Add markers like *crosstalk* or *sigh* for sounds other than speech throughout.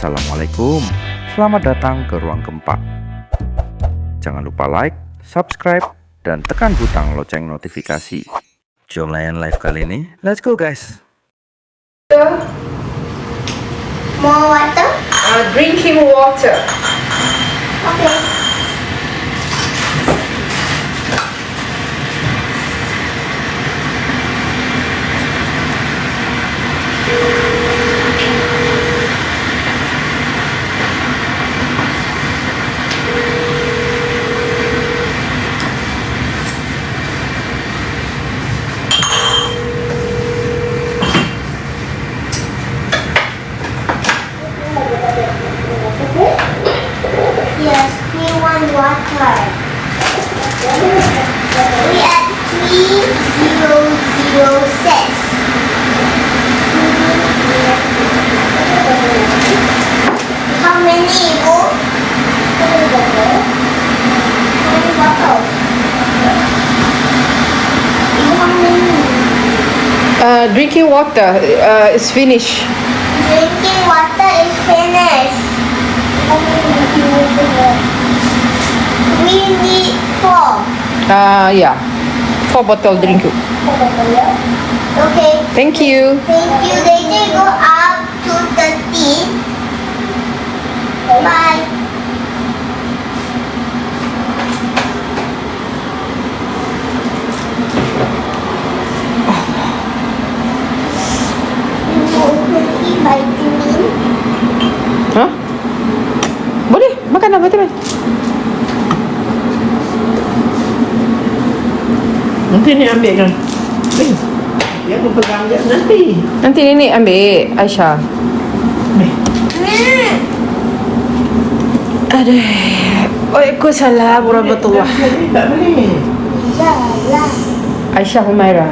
Assalamualaikum, selamat datang ke Ruang Gempa. Jangan lupa like, subscribe, dan tekan butang lonceng notifikasi. Jom layan live kali ini, let's go guys! More water? Uh, drinking water. Okay. Drinking water uh, is finished. Drinking water is finished. We need four. Uh, yeah, four bottle drink. Okay. Thank you. Thank you. They go up to 30. Bye. Vitamin. Huh? Boleh makan apa tu? Nanti ni ambil kan. Eh, dia aku pegang je nanti. Nanti nenek ambil Aisyah. Hmm. Aduh. Waalaikumsalam warahmatullahi. Tak boleh. Ya, ya. Aisyah Humaira.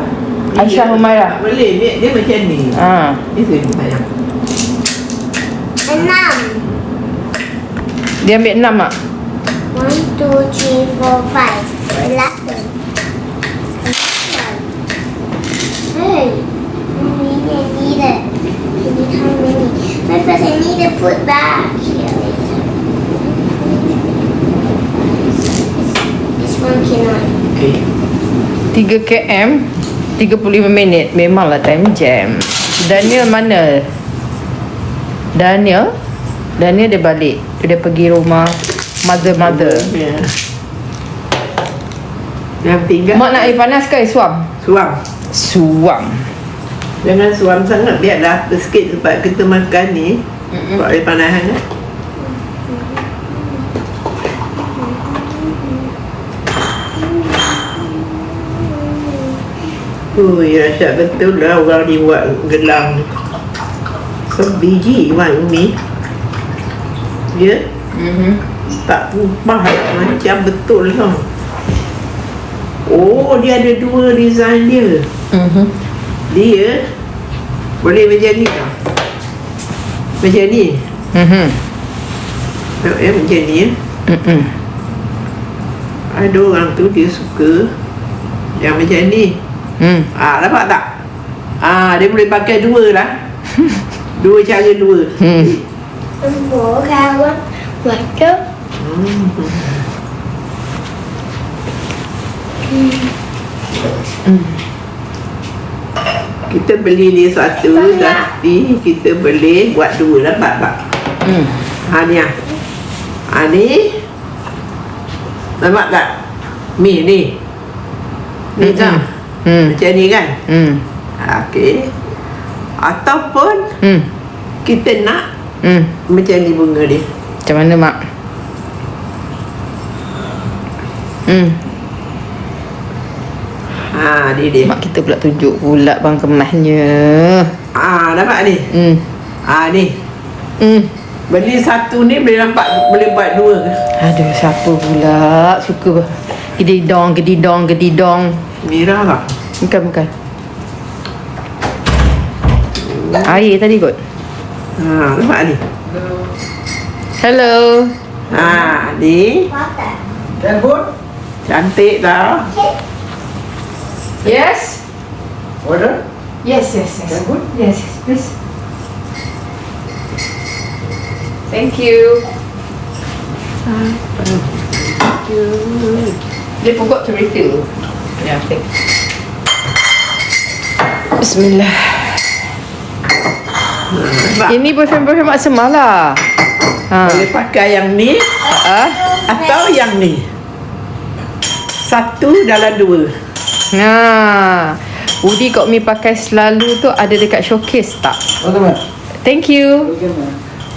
Aisyah Dia Humaira. Tak boleh. Dia, dia macam ni. Ah. Ni sini sayang. Enam. Dia ambil enam mak. One, two, three, four, five. Eleven. Hey, I need it, I need it. I need how many? My first, I need to put back here later. This one cannot. Okay. 3 km 35 minit Memanglah time jam Daniel mana? Daniel? Daniel dia balik Dia pergi rumah Mother-mother Ya. Yang tiga. Mak nak air panas ke air suam? Suam. Suam Jangan suam sangat. Biarlah sikit sebab kita makan ni. Buat air panas hangat. Ui, rasa betul lah orang ni buat gelang. Sebiji Wan Umi. Ya, mm-hmm. tak ubah macam betul lah. Oh, dia ada dua design dia. Mm-hmm. Dia boleh macam ni tak? Macam ni. Mm-hmm. Tengok ya, macam ni ya. Mm-hmm. Ada orang tu dia suka yang macam ni. Mm. Ah, nampak tak? Ah, dia boleh pakai dua lah. *laughs* dua cara dua. Hmm. Kawan. Water. Hmm. Kita beli ni satu tapi kita boleh buat dua lah Pak Pak. Mm. Ha ni ah. Ha ni. Nampak tak? Mi ni. Ni Mm-mm. tak? Mm. Macam ni kan? Mm. Ha, Okey. Ataupun Mm. kita nak Mm. macam ni bunga dia. Macam mana mak? Mm. Ha ni dia. Mak kita pula tunjuk pula bang kemasnya. Ha nampak ni. Hmm. Ha ni. Hmm. Beli satu ni boleh nampak boleh buat dua. Aduh, siapa pula suka gedidong, gedidong, gedidong. Mira tak? Bukan, bukan. Air tadi kot. Ha nampak ni. Hello. Ha ni. Water. Cantik tau. Yes. Order? Yes, yes, yes. Good? Yes, yes, please. Thank you. They forgot to refill. Yeah, thanks. Bismillah. Mak, Ini boyfriend-boyfriend mak semalah. Ha. boleh pakai yang ni Ha? atau yang ni. Satu dalam dua. Ha. Udi kau mi pakai selalu tu ada dekat showcase tak? Thank you.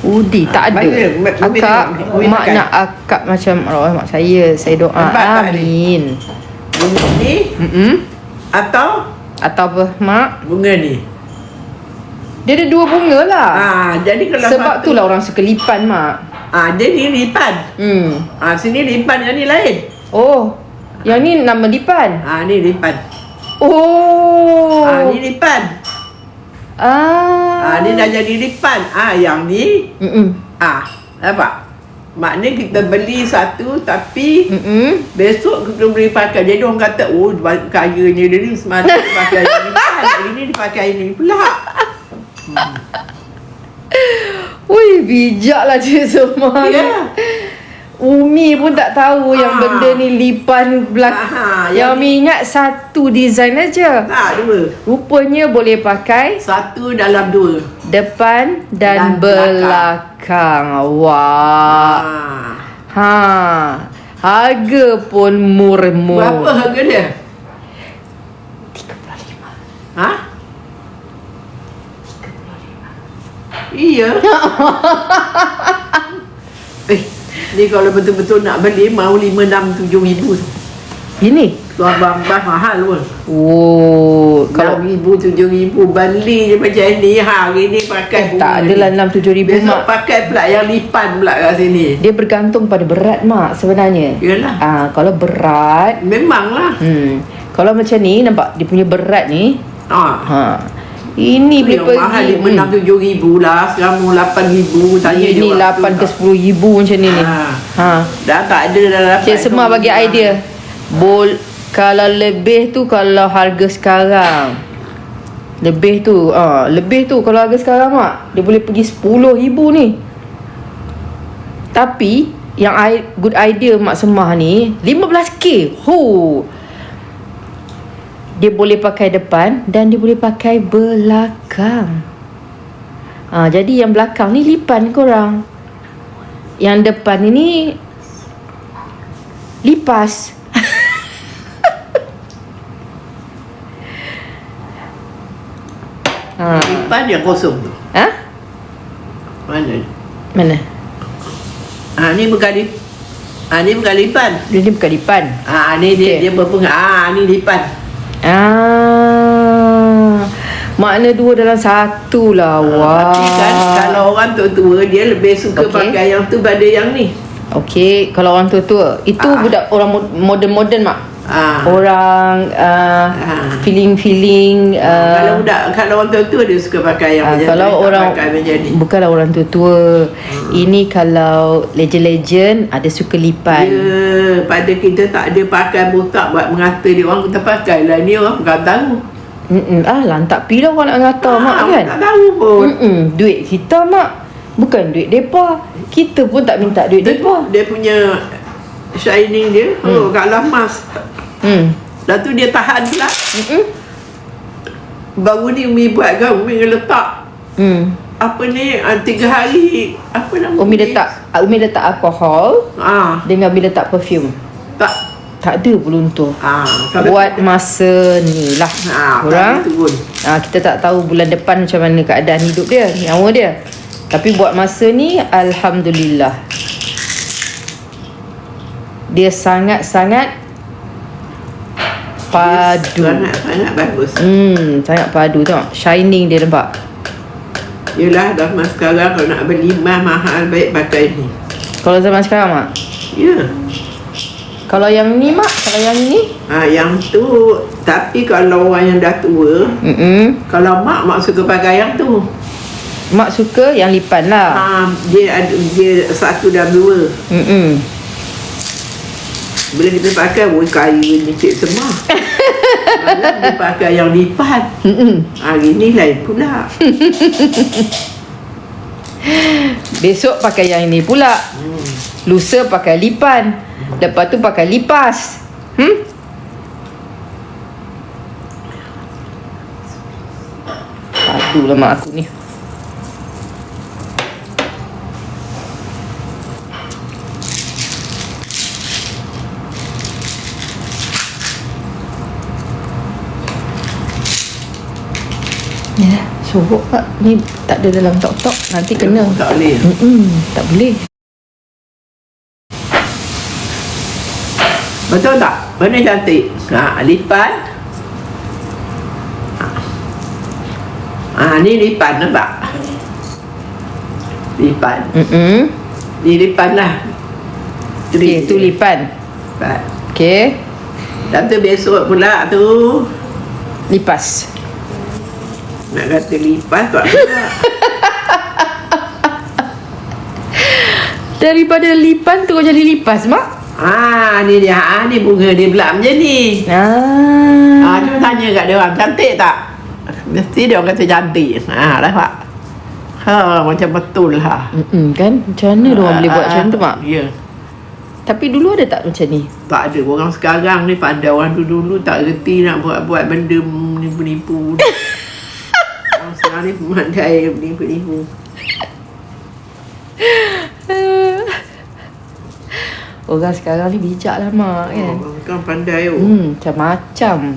Udi tak ada. Mana? Akak, mak nak akak macam Allah mak saya. Saya doa. Nampak? Amin. Bunga ni Mm-mm. atau Atau apa mak? bunga ni. Dia ada dua bunga lah. Ah, jadi kalau Sebab satu, tu lah orang suka lipan mak. Ah, dia ni lipan. Hmm. Ah, sini lipan yang ni lain. Oh. Yang ni nama lipan. Ah, ni lipan. Oh. Ah, ni lipan. Ah. Ah, ni dah jadi lipan. Ah, yang ni Mm-mm. ah, nampak? Maknanya kita beli satu tapi Mm-mm. besok kita boleh pakai. Jadi orang kata, oh kayanya dia ni semalam pakai yang lipan. Hari ni dia pakai ini pula. Ui, bijak lah cik semua. Ya. Umi pun tak tahu yang Ah. benda ni lipan belakang. Ah, yang Umi ingat satu design aja. Tak, dua. Rupanya boleh pakai Satu dalam dua. depan dan, Dan belakang. Wah. Ah. Ha. Harga pun murmur. Berapa harga dia? Ha? Iya. *laughs* eh, ni kalau betul-betul nak beli mau 5 6 7 ribu. Ini. Tuan bang mahal pun. Oh, Kalau kalau 6 ribu 7 ribu beli je macam ni. Hari ni pakai bunga tak adalah 6 7 ribu Besok mak. pakai pula yang lipan pula kat sini. Dia bergantung pada berat mak sebenarnya. Yalah. Ah, kalau berat, Memanglah. hmm, kalau macam ni nampak dia punya berat ni, Ha. ha. Ini Yang pergi. mahal 5 hmm. 6 7 ribu lah. Sekarang 8 ribu. Tanya Ini 8 ke tak. 10 ribu macam ni ni. Ha. Ha. Dah tak ada dah dapat. Cik Semar bagi idea. Bol kalau lebih tu kalau harga sekarang. Lebih tu, ah, lebih tu kalau harga sekarang mak, dia boleh pergi 10 ribu ni. Tapi yang I, good idea mak Semah ni 15k. Ho. Dia boleh pakai depan dan dia boleh pakai belakang. Ah, jadi yang belakang ni lipan korang. Yang depan ini lipas. *laughs* ha. Lipan yang kosong tu. Ha? Mana? Mana? Ha ni bukan lip. Ha ni bukan lipan. Dia ni bukan lipan. Ha ni dia Okey. dia berpengat. Ha ni lipan. Ah. Makna dua dalam satu lah. Wah. Tapi kan kalau orang tua-tua dia lebih suka Okey. pakai yang tu pada yang ni. Okey, kalau orang tua-tua. Itu Ah. budak orang mo- modern-modern mak. Ha. Orang uh, Ah. feeling-feeling uh, kalau budak kalau orang tua-tua dia suka pakai yang Ah, macam kalau tu, tak orang pakai macam ni. bukanlah orang tua-tua. Ini kalau legend-legend ada suka lipan. Ya, pada kita tak ada pakai botak buat mengata dia orang kita pakai lah ni orang bukan tahu. Mm-mm. Ah, lantak pi lah orang nak ngata mak Ah, kan. Tak tahu pun. Mm-mm. Duit kita mak. Bukan duit depa. Kita pun tak minta duit depa. dia punya shining dia hmm. oh kat dalam mas. Hmm. Dah tu dia tahan pula. Mm-mm. Baru ni Umi buat kan Umi letak Hmm. apa ni ah, tiga hari apa nama Umi letak Umi letak alkohol ah dengan Umi letak perfume. tak Tak ada peluntur. ah kalau Buat masa ni lah. ah Orang. tak Ah, kita tak tahu bulan depan macam mana keadaan hidup dia, nyawa dia. Tapi buat masa ni alhamdulillah. Dia sangat-sangat padu. sangat sangat bagus Hmm, sangat padu tengok. Shining dia nampak. Yelah dah mas sekarang kalau nak beli mah mahal baik pakai ni Kalau zaman sekarang mak. ya Kalau yang ni mak, kalau yang ni. ah yang tu tapi kalau orang yang dah tua Hmm. kalau mak mak suka pakai yang tu Mak suka yang lipan lah. ah dia ada dia satu dan dua Hmm. Bila kita pakai Woi kaya ni cik semua *laughs* Malah dia pakai yang lipat Hmm. Hari ni lain pula Besok pakai yang ini pula. Lusa pakai lipan. Lepas tu pakai lipas. Hmm? Padu lah mak aku ni. Ya, sorok pak. Ni tak ada dalam tok-tok. Nanti kena. Tak boleh. Mm-mm, tak boleh. Betul tak? Benda cantik. Ha, lipat. Ha. ha, ni lipat nampak? Lipat. Mm-mm. Ni lipat lah. Okay, tu lipan. Lipat. Okay. Dan tu besok pula tu Lipas. Nak kata lipat tak. *laughs* Daripada lipan tu jadi lipas, mak? Ah, ni dia. Ah, ni bunga dia pula macam ni. Ah. Ah, cuba tanya kat dia orang cantik tak? Mesti dia orang kata cantik. Ah, dah pak. Ha, macam betul ha. Mm-mm, kan? Macam mana dia orang boleh buat macam tu, mak? Ya. Tapi dulu ada tak macam ni? Tak ada orang sekarang ni pandai orang dulu dulu tak reti nak buat-buat benda menipu-nipu. Sekarang ni pandai menipu-nipu. *laughs* Orang sekarang ni bijak lah, mak. Kan? Orang sekarang pandai oh. Hmm, macam-macam.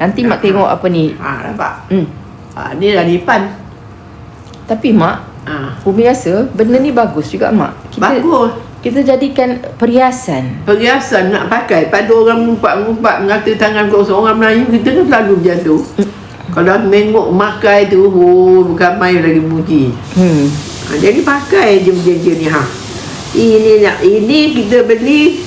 Nanti mak tengok apa ni. Ha, nampak? Hmm. Ha, ni dah lipan. Tapi mak, Ha. Umi rasa benda ni bagus juga mak. Kita, Bagus. Kita jadikan perhiasan. Perhiasan nak pakai pada orang mengumpat-ngumpat mengata tangan kosong orang Melayu kita kan selalu macam tu. Kalau tengok makai tu, oh, bukan main lagi muji. Hmm. Ha, jadi pakai je macam ni ha. Ini nak ini kita beli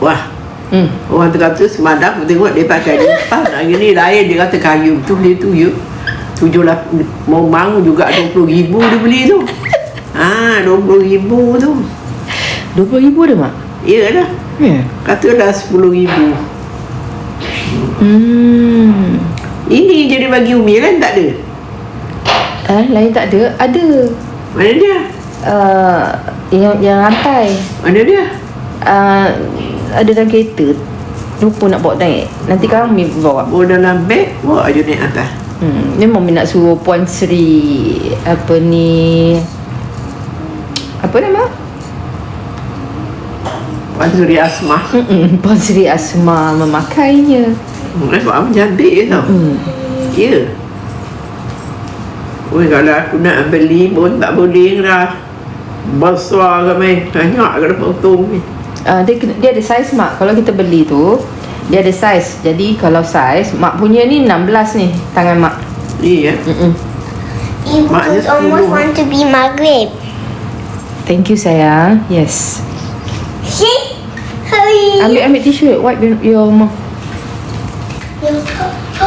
Wah, Hmm. orang tu kata semalam aku tengok dia pakai lipas Hari ni *laughs* lain dia kata kayu tu beli tu ya Tujuh lah, mau mau juga RM20,000 dia beli tu *laughs* Ha, RM20,000 tu RM20,000 dah mak? Ya lah, Ya. katalah RM10,000 Hmm. Ini jadi bagi Umi kan tak ada Ah, lain tak ada. Ada. Mana dia? Uh, yang yang rantai. Mana dia? Uh, ada dalam kereta. Lupa nak bawa naik. Nanti kami bawa. Oh dalam beg, bawa je naik atas Hmm, memang nak suruh Puan Sri apa ni apa nama? Puan Suri Asmah Mm-mm, Puan Sri Asma memakainya. Hmm, Nampak apa cantik tau Hmm. Ya Oi, kalau aku nak beli pun tak boleh lah Besar ke main Banyak kena potong ni Uh, dia kena- dia ada saiz mak. Kalau kita beli tu dia ada saiz. Jadi kalau saiz mak punya ni 16 ni tangan mak. Iya Mm-mm. Mak was dia almost want to be Maghrib. Thank you sayang. Yes. *laughs* See? Hurry. Ambil ambil tisu wipe your, your mouth.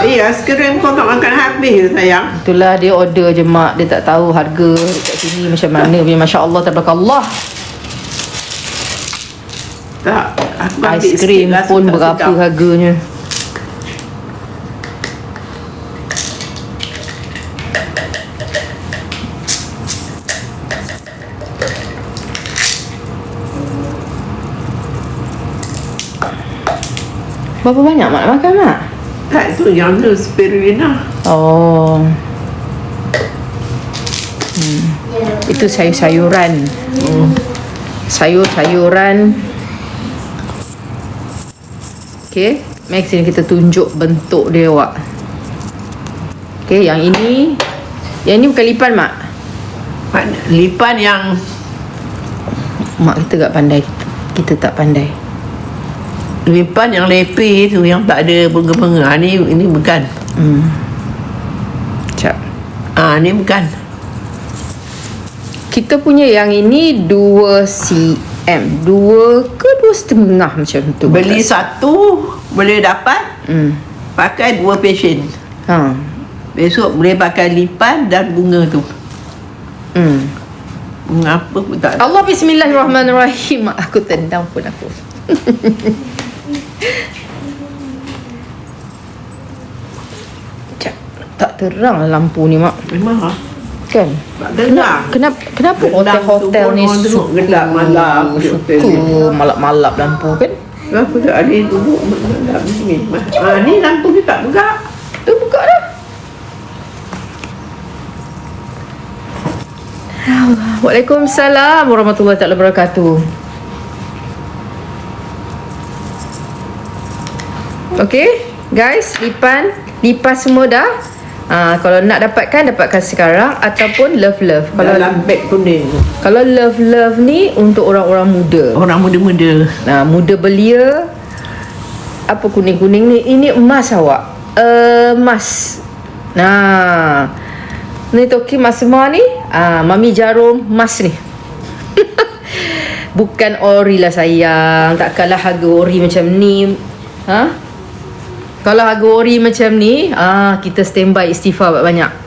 Iya, sekarang kau tak makan habis sayang Itulah dia order je mak. Dia tak tahu harga dekat sini macam mana. Punya masya-Allah tabarakallah. Tak, aku ambil Aiskrim sikit lah, pun berapa sedap. harganya. Berapa banyak mak nak makan mak? Tak, itu yang tu spirulina Oh. Hmm. Itu sayur-sayuran. Hmm. Sayur-sayuran. Okay. Mari sini kita tunjuk bentuk dia awak. Okay, yang ini. Yang ini bukan lipan mak. Lipan yang Mak kita tak pandai. Kita tak pandai. Lipan yang lepi tu Yang tak ada bunga-bunga Ah, Ni ini bukan Hmm. Sekejap. Ah, ni bukan Kita punya yang ini 2 cm. 2 ke 2 setengah macam tu. Beli satu Boleh dapat Hmm. Pakai dua passion Ha. Besok boleh pakai lipan dan bunga tu Hmm. Bunga apa pun tak Allah bismillahirrahmanirrahim. Aku tendang pun aku. *laughs* Sekejap. Tak terang lah lampu ni mak. Memang ah. Kan? Tak. Kenapa kenapa Gelap hotel-hotel tu ni suka gelap malam hotel ni. malap-malap lampu kan? Kenapa tak ada yang duduk gelap ni? Ah, ni lampu ni tak buka. Tu buka dah. Waalaikumsalam warahmatullahi taala wabarakatuh. Okey, guys, lipan, lipas semua dah. Ah, kalau nak dapatkan dapatkan sekarang ataupun love love. Kalau Dalam beg kuning. kalau love love ni untuk orang-orang muda. Orang muda-muda. Nah, muda belia apa kuning-kuning ni? Ini emas awak. Uh, emas. Nah. Ni toki mas semua ni. Ah, mami jarum emas ni. *laughs* Bukan ori lah sayang. Takkanlah harga ori macam ni. Ha? Kalau harga ori macam ni, ah kita standby istighfar banyak.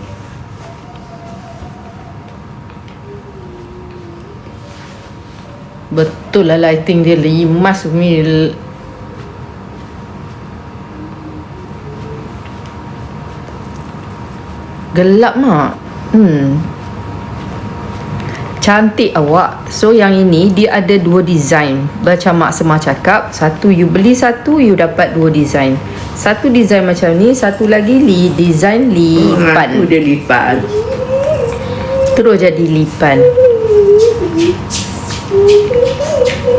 Betul lah lighting dia limas umi Gelap mak. Hmm. Cantik awak. So yang ini Dia ada dua design. Macam Mak Semah cakap Satu you beli satu You dapat dua design Satu design macam ni Satu lagi li, Design lipan. Aku dia lipat. Terus jadi lipan.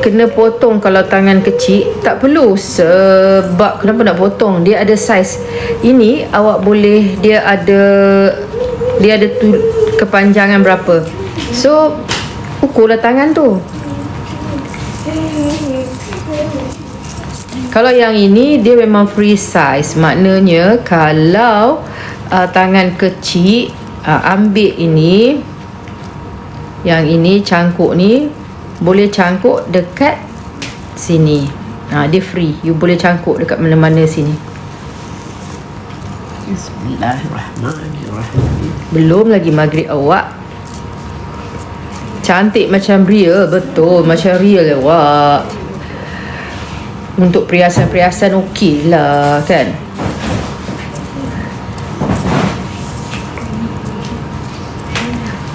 Kena potong kalau tangan kecil. Tak perlu Sebab kenapa nak potong? Dia ada saiz Ini awak boleh Dia ada Dia ada tu kepanjangan berapa. So Ukurlah tangan tu Kalau yang ini Dia memang free size. Maknanya Kalau uh, Tangan kecil uh, Ambil ini Yang ini cangkuk ni Boleh cangkuk dekat Sini. Ha, Dia free. You boleh cangkuk dekat mana-mana sini. Bismillahirrahmanirrahim. Belum lagi maghrib awak. Cantik macam real. Betul Macam real awak Untuk perhiasan-perhiasan okey lah Kan?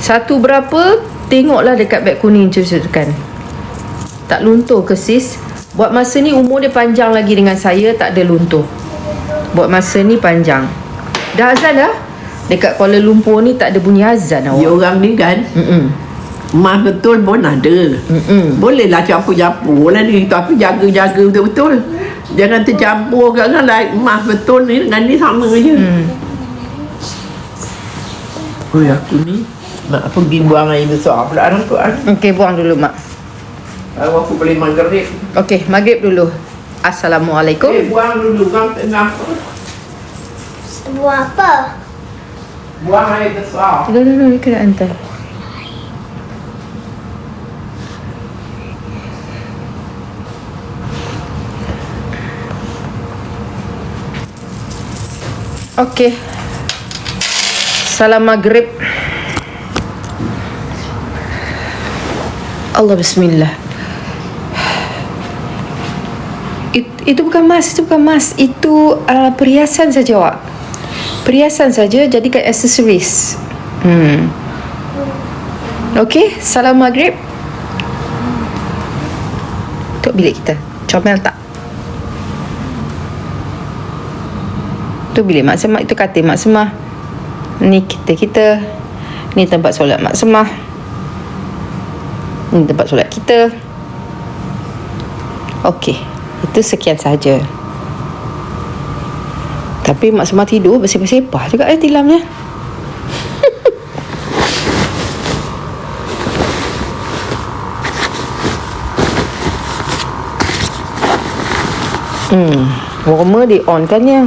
Satu berapa? Tengoklah dekat beg kuning Cucukkan Tak luntur ke sis? Buat masa ni umur dia panjang lagi dengan saya Tak ada luntur. Buat masa ni panjang. Dah azan dah? Dekat Kuala Lumpur ni tak ada bunyi azan Dia awak orang ni kan? Mm-mm. Emas betul pun ada Mm-mm. Bolehlah campur-campur lah ni Tapi jaga-jaga betul-betul Jangan tercampur kan kan like emas betul ni dengan ni sama je Hmm. Oh aku ni Nak pergi buang air besar pula orang tu kan Okey buang dulu mak Kalau aku boleh maghrib Okey maghrib dulu Assalamualaikum Eh buang dulu Buang tengah Buat apa? Buang air besar dah dah dia kena hantar Okey Salam maghrib Allah bismillah It, itu bukan mas, itu bukan mas. Itu uh, perhiasan saja, Wak. Perhiasan saja jadikan accessories. Hmm. Okey, salam maghrib. Tok bilik kita. Comel tak? Tu bilik Mak Semah itu katil Mak Semah. Ni kita kita. Ni tempat solat Mak Semah. Ni tempat solat kita. Okey. Itu sekian saja. Tapi Mak Semah tidur bersepah-sepah juga eh tilamnya. *laughs* hmm, warmer di on kan ya.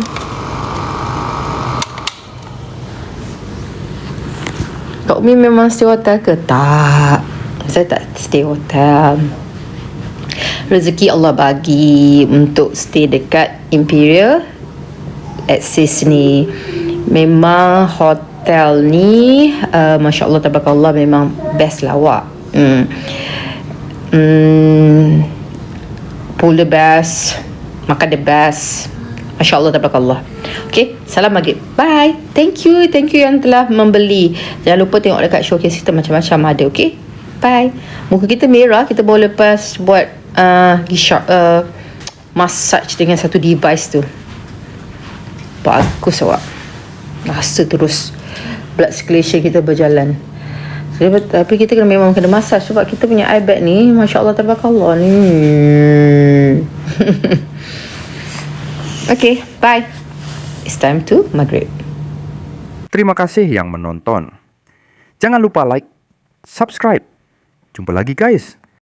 Kak Umi memang stay hotel ke? Tak. Saya tak stay hotel. Rezeki Allah bagi untuk stay dekat Imperial at Sydney. Memang hotel ni uh, Masya Allah Tabarakallah memang best lah awak. Hmm. Hmm. The best. Makan the best. Masya Allah, tabarakallah. Okay, salam maghrib. Bye. Thank you, thank you yang telah membeli. Jangan lupa tengok dekat showcase kita macam-macam ada, okay? Bye. Muka kita merah, kita boleh lepas buat uh, uh, massage dengan satu device tu. Bagus awak. Rasa terus blood circulation kita berjalan. So, tapi kita kena memang kena massage sebab kita punya eye bag ni Masya Allah tabarakallah ni *laughs* Okay, bye It's time to maghrib Terima kasih yang menonton. Jangan lupa like, subscribe. Jumpa lagi guys.